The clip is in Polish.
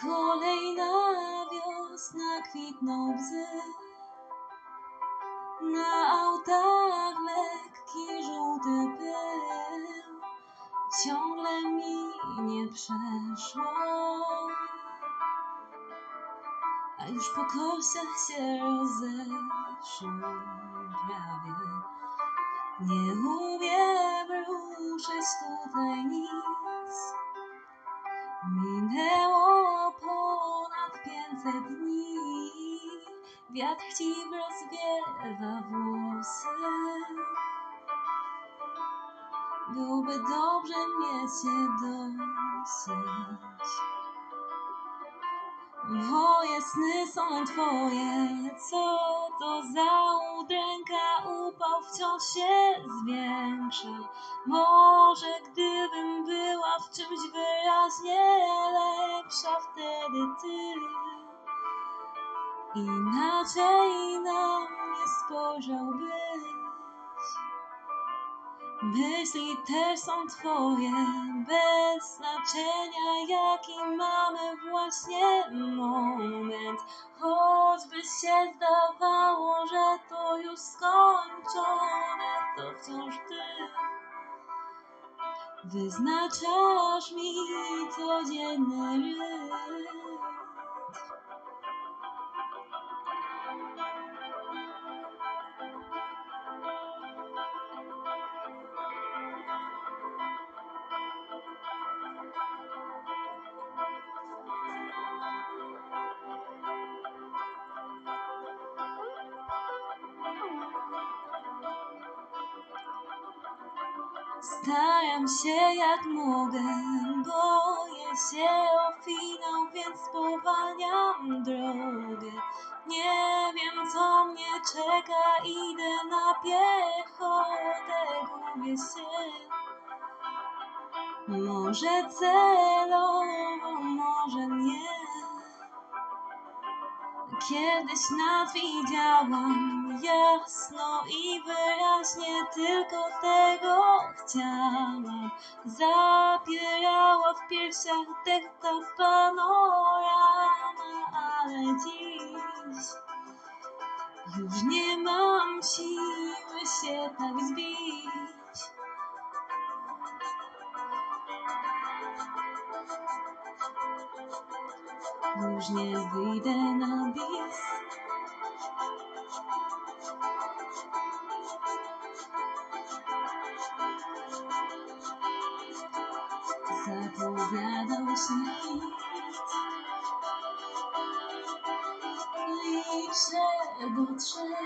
Kolejna wiosna kwitną bzy. Na autach lekki żółty pył ciągle mi nie przeszło. A już po kościach się rozeszło prawie. Nie umiem ruszyć tutaj nic. Pięćset dni. Wiatr ci rozwiewa włosy. Byłoby dobrze mieć cię dosyć. Moje sny są twoje, co to za udręka, upał wciąż się zwiększa. Może gdybym była w czymś wyraźnie lepsza, wtedy ty inaczej na mnie spojrzałbyś. Myśli też są twoje, bez znaczenia jaki mamy właśnie moment. Choćby się zdawało, że to już skończone, to wciąż ty wyznaczasz mi codzienny rytm. Staram się jak mogę, boję się o finał, więc spowalniam drogę. Nie wiem co mnie czeka, idę na piechotę, gubię się. Może celowo, może nie. Kiedyś nas widziałam jasno i wyraźnie, tylko tego chciałam. Zapierała w piersiach dech ta panorama, ale dziś już nie mam siły się tak zbić. Już nie wyjdę na bis. Zapowiadał się hit. Liczę do trzech.